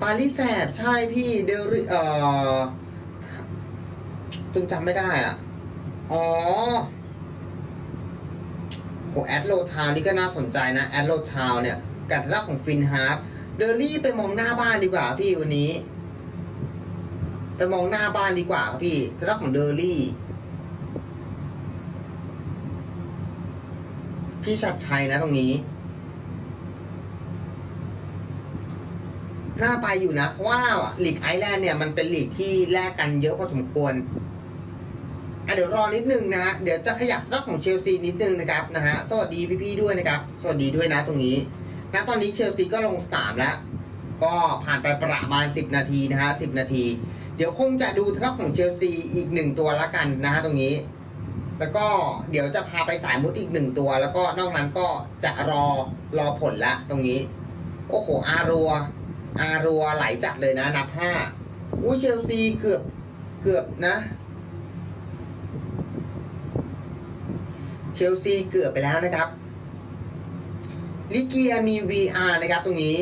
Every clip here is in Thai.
ปารีแสบใช่พี่เดลเอ่อตุนจำไม่ได้อะ อ๋อโหแอดโลทาวนี่ก็น่าสนใจนะ แอดโลทาวเนี่ยกับทางด้าของฟินฮาร์ฟเดอรี่ไปมองหน้าบ้านดีกว่าพี่วันนี้ ไปมองหน้าบ้านดีกว่าครับพี่ทางด้าของเดอรี่ พี่ชัดชัยนะตรงนี้ น่าไปอยู่นะ เพราะว่าลีกไอแลนด์เนี่ยมันเป็นลีกที่แลกกันเยอะพอสมควรอะเดี๋ยวรอนิดนึงนะฮะเดี๋ยวจะขยับเรื่องของเชลซีนิดนึงนะครับนะฮะสวัสดีพี่ๆด้วยนะครับ สวัสดีด้วยนะตรงนี้นะตอนนี้เชลซีก็ลงสนามแล้ว ก็ผ่านไปประมาณ 10 นาทีนะฮะ10นาที เดี๋ยวคงจะดูเรื่องของเชลซีอีกหนึ่งตัวละกันนะฮะตรงนี้ แล้วก็เดี๋ยวจะพาไปสายมุดอีกหนึ่งตัว แล้วก็นอกนั้นก็จะรอรอผลละตรงนี้ โอ้โหอารัว อารัวไหลจัดเลยนะ นับห้าอุ้ยเชลซีเกือบเกือบนะ เชลซีเกือบไปแล้วนะครับลิเกียมี VR นะครับตรงนี้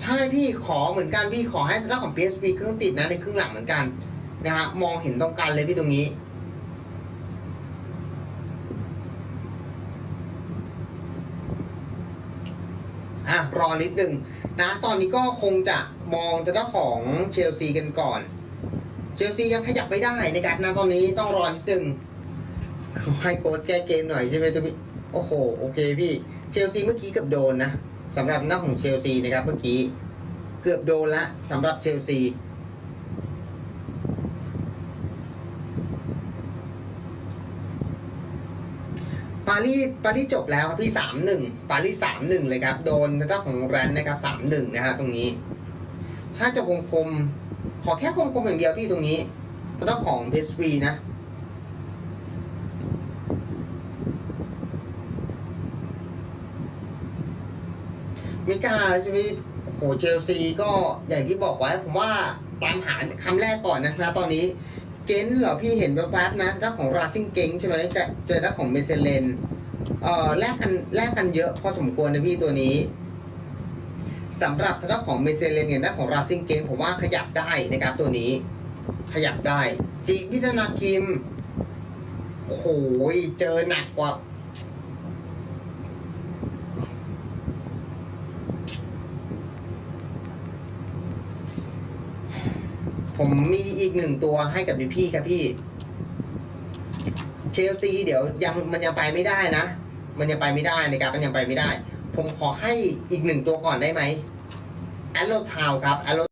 ใช่พี่ขอเหมือนกันพี่ขอให้ทางด้าของ PSV เครื่องติดนะในครึ่งหลังเหมือนกันนะฮะมองเห็นตรงกันเลยพี่ตรงนี้อะรอนิดหนึ่ง นะตอนนี้ก็คงจะมองเจ้าของเชลซีกันก่อน เชลซียังขยับไม่ได้ในการับนะตอนนี้ต้องรอนิดนึงให้โค้ชแก้เกมหน่อยใช่ไหมทุกพี่โอ้โหโอเคพี่เชลซีเมื่อกี้เกือบโดนนะสำหรับหน้าของเชลซีนะครับเมื่อกี้เกือบโดนละสำหรับเชลซี ปารีสปารีสจบแล้วครับพี่สามหนึ่งปารีสสามหนึ่งเลยครับ โดนทางด้าของแรนนะครับสามหนึ่งนะฮะตรงนี้ชาติจะวงคมขอแค่คมคมอย่างเดียวพี่ตรงนี้ทางด้าของเพสวีนะมิกาใช่ไหมโหเชลซีก็อย่างที่บอกไว้ผมว่าตามหาคำแรกก่อนนะนะตอนนี้ เก้นเหรอพี่เห็นแวบๆนะด้าของราซิงเก้งใช่ไหมกับเจอด้าของเมเซเลนเอ่อแลกกันแลกกันเยอะพอสมควรนะพี่ตัวนี้สำหรับทางด้าของเมเซเลนกับด้าของราซิงเก้งผมว่าขยับได้นะครับตัวนี้ ขยับได้จีพิธนาคิมโอ้โหเจอหนักกว่า ผมมีอีกหนึ่งตัวให้กับพี่ครับพี่ เชลซีเดี๋ยวยังมันยังไปไม่ได้นะ มันยังไปไม่ได้นะครับมันยังไปไม่ได้ ผมขอให้อีกหนึ่งตัวก่อนได้ไหมแอลโลทาวครับแอลโล